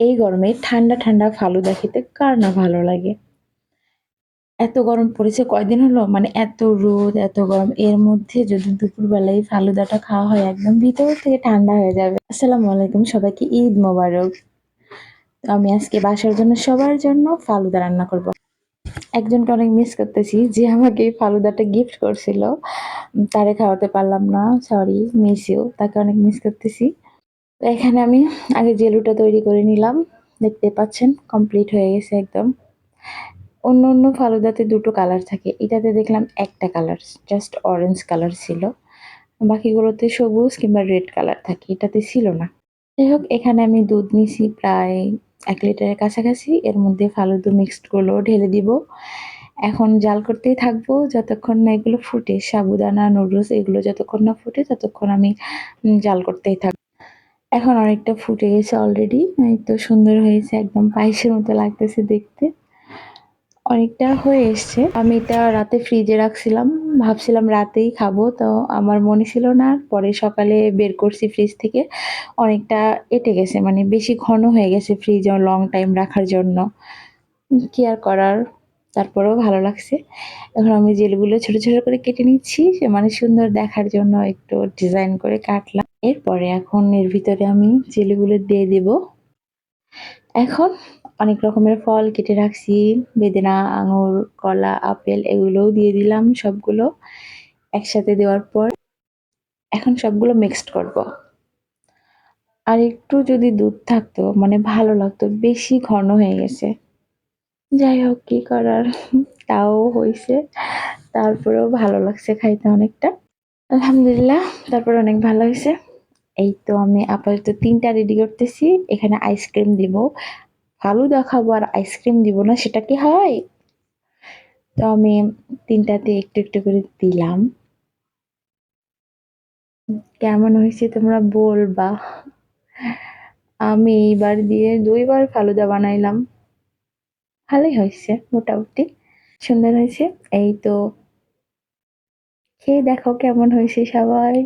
এই গরমে ঠান্ডা ঠান্ডা ফালুদা খেতে কার না ভালো লাগে? এত গরম পড়েছে, কয়দিন হলো? মানে এত রোদ, এত গরম, এর মধ্যে যদি দুপুরবেলায় ফালুদাটা খাওয়া হয়, একদম ভিতর থেকে ঠান্ডা হয়ে যাবে। আসসালামু আলাইকুম, সবাইকে ঈদ মোবারক। আমি আজকে বাসার জন্য, সবার জন্য ফালুদা রান্না করব। একজনকে অনেক মিস করতেছি, যে আমাকে এই ফালুদাটা গিফট করছিল। তারে খাওয়াতে পারলাম না সরি মিস ইউ তাকে অনেক মিস করতেছি। তো এখানে আমি আগে জেলুটা তৈরি করে নিলাম, দেখতে পাচ্ছেন কমপ্লিট হয়ে গেছে একদম। অন্য অন্য ফালুদাতে দুটো কালার থাকে, এটাতে দেখলাম একটা কালার জাস্ট অরেঞ্জ কালার ছিল। বাকিগুলোতে সবুজ কিংবা রেড কালার থাকে, এটাতে ছিল না। যাই হোক, এখানে আমি দুধ নিছি প্রায় এক লিটারের কাছাকাছি, এর মধ্যে ফালুদা মিক্সডগুলো ঢেলে দিব। এখন জাল করতেই থাকব, যতক্ষণ না এগুলো ফুটে, সাবুদানা, নুডলস, এগুলো যতক্ষণ না ফুটে, ততক্ষণ আমি জাল করতেই থাকব। এখন অনেকটা ফুটে গেছে অলরেডি তো সুন্দর হয়েছে, একদম পায়েসের মতো লাগতেছে দেখতে। অনেকটা হয়ে এসছে। আমি এটা রাতে ফ্রিজে রাখছিলাম, ভাবছিলাম রাতেই খাব, তো আমার মনে ছিল না পরে সকালে বের করছি ফ্রিজ থেকে। অনেকটা এটে গেছে মানে বেশি ঘন হয়ে গেছে ফ্রিজ লং টাইম রাখার জন্য। কি আর করার? তারপরেও ভালো লাগছে। এখন আমি জেলগুলো ছোট ছোট করে কেটে নিচ্ছি মানে সুন্দর দেখার জন্য একটু ডিজাইন করে কাটলাম। এরপরে এখন এর ভিতরে আমি জেলগুলো দিয়ে দেব। এখন অনেক রকমের ফল কেটে রাখছি। বেদেনা, আঙুর, কলা, আপেল এগুলোও দিয়ে দিলাম সবগুলো একসাথে দেওয়ার পর। এখন সবগুলো মিক্সড করব। আর একটু যদি দুধ থাকতো মানে ভালো লাগতো, বেশি ঘন হয়ে গেছে। যাই হোক, কি করার? তাও হয়েছে তারপরেও ভালো লাগছে খাইতে অনেকটা। আলহামদুলিল্লাহ, তারপর অনেক ভালো হয়েছে এই তো আমি আপাতত তিনটা রেডি করতেছি, এখানে আইসক্রিম দিব। ফালুদা খাব আর আইসক্রিম দিব না, সেটা কি হয়? তো আমি তিনটাতে একটু একটু করে দিলাম। কেমন হয়েছে তোমরা বলবা? আমি এইবার দিয়ে দুইবার ফালুদা বানাইলাম। ভালোই হয়েছে, মোটামুটি। সুন্দর হয়েছে এই তো খেয়ে দেখো কেমন হয়েছে সবাই।